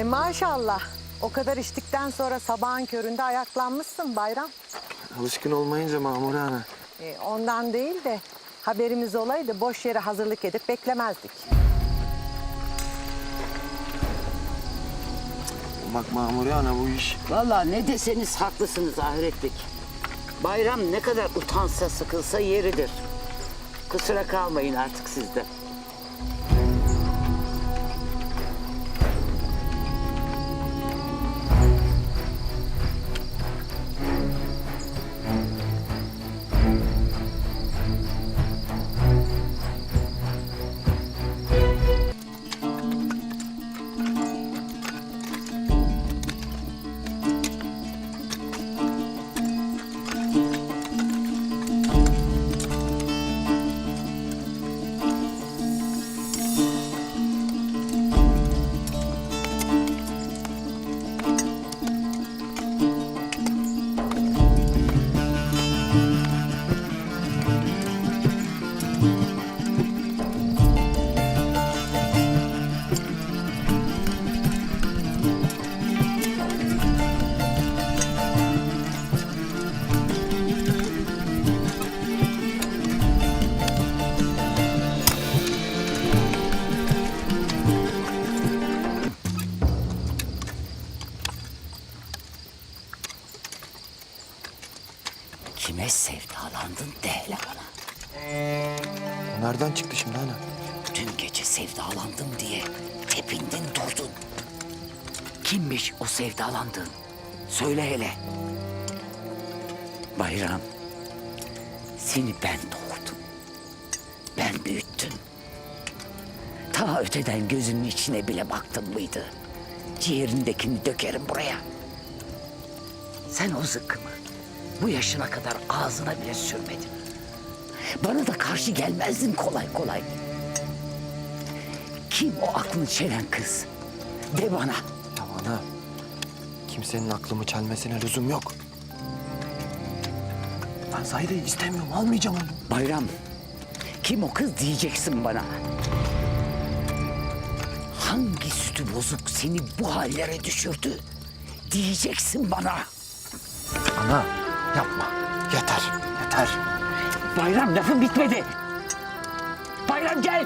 E maşallah. O kadar içtikten sonra sabahın köründe ayaklanmışsın Bayram. Alışkın olmayınca Mamure Ana. E, ondan değil de haberimiz olaydı boş yere hazırlık edip beklemezdik. Bak Mamure Ana bu iş. Vallahi ne deseniz haklısınız Ahretlik. Bayram ne kadar utansa sıkılsa yeridir. Kusura kalmayın artık sizde. Kime sevdalandın de hele bana. Nereden çıktı şimdi ana? Dün gece sevdalandım diye tepindin durdun. Kimmiş o sevdalandığın? Söyle hele. Bayram, seni ben doğurdum. Ben büyüttüm. Ta öteden gözünün içine bile baktım mıydı? Ciğerindekini dökerim buraya. Sen o zıkkımı bu yaşına kadar ağzına bile sürmedin. Bana da karşı gelmezdin kolay kolay. Kim o aklını çelen kız? De bana. Ya ana. Kimsenin aklımı çelmesine lüzum yok. Ben Zahide'yi istemiyorum. Almayacağım onu. Bayram, kim o kız diyeceksin bana. Hangi sütü bozuk seni bu hallere düşürdü? Diyeceksin bana. Ana Bayram lafın bitmedi. Bayram gel.